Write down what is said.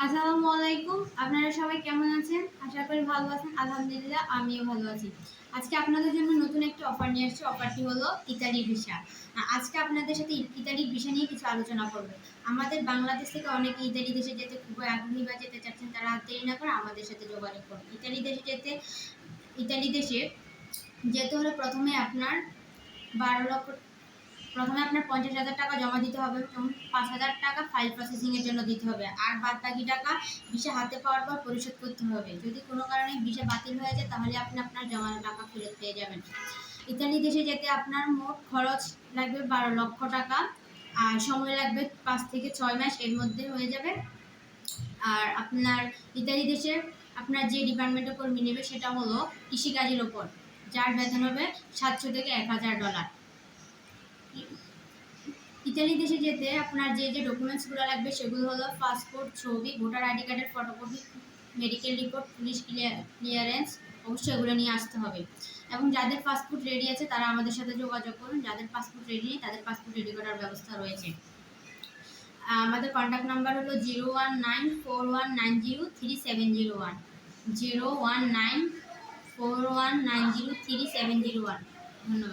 আসসালামু আলাইকুম। আপনারা সবাই কেমন আছেন? আশা করি ভালো আছেন। আলহামদুলিল্লাহ, আমিও ভালো আছি। আজকে আপনাদের জন্য নতুন একটা অফার নিয়ে আসছি। অফারটি হলো ইতালি ভিসা। আজকে আপনাদের সাথে ই- ইতালির ভিসা নিয়ে কিছু আলোচনা করবে। আমাদের বাংলাদেশ থেকে অনেকে ইতালি দেশে যেতে খুবই আগ্রহী বা যেতে চাচ্ছেন, তারা দেরি না করে আমাদের সাথে যোগাযোগ করুন। ইতালি দেশে যেতে, ইতালি দেশে যেতে হলে প্রথমে আপনার বারো লক্ষ প্রথমে আপনার পঞ্চাশ হাজার টাকা জমা দিতে হবে এবং পাঁচ হাজার টাকা ফাইল প্রসেসিংয়ের জন্য দিতে হবে। আর বাদ বাকি টাকা ভিসা হাতে পাওয়ার পর পরিশোধ করতে হবে। যদি কোনো কারণে ভিসা বাতিল হয়ে যায়, তাহলে আপনি আপনার জমানো টাকা ফেরত পেয়ে যাবেন। ইতালি দেশে যেতে আপনার মোট খরচ লাগবে বারো লক্ষ টাকা, আর সময় লাগবে পাঁচ থেকে ছয় মাস এর মধ্যে হয়ে যাবে। আর আপনার ইতালি দেশে আপনার যে ডিপার্টমেন্টের কর্মী নেবে সেটা হলো কৃষিকাজের ওপর যার বেতন হবে সাতশো থেকে এক হাজার ডলার ইতালি দেশে যেতে আপনার যে যে ডকুমেন্টসগুলো লাগবে সেগুলো হলো পাসপোর্ট ছবি ভোটার আইডি কার্ডের photocopy medical report police clearance অবশ্যই এগুলো নিয়ে আসতে হবে। এবং যাদের পাসপোর্ট রেডি আছে তারা আমাদের সাথে যোগাযোগ করুন। যাদের পাসপোর্ট রেডি নেই, তাদের পাসপোর্ট রেডি করার ব্যবস্থা রয়েছে। আমাদের কন্ট্যাক্ট নাম্বার হলো zero one nine four one nine zero three seven zero one zero one nine four one nine zero three seven zero one ধন্যবাদ।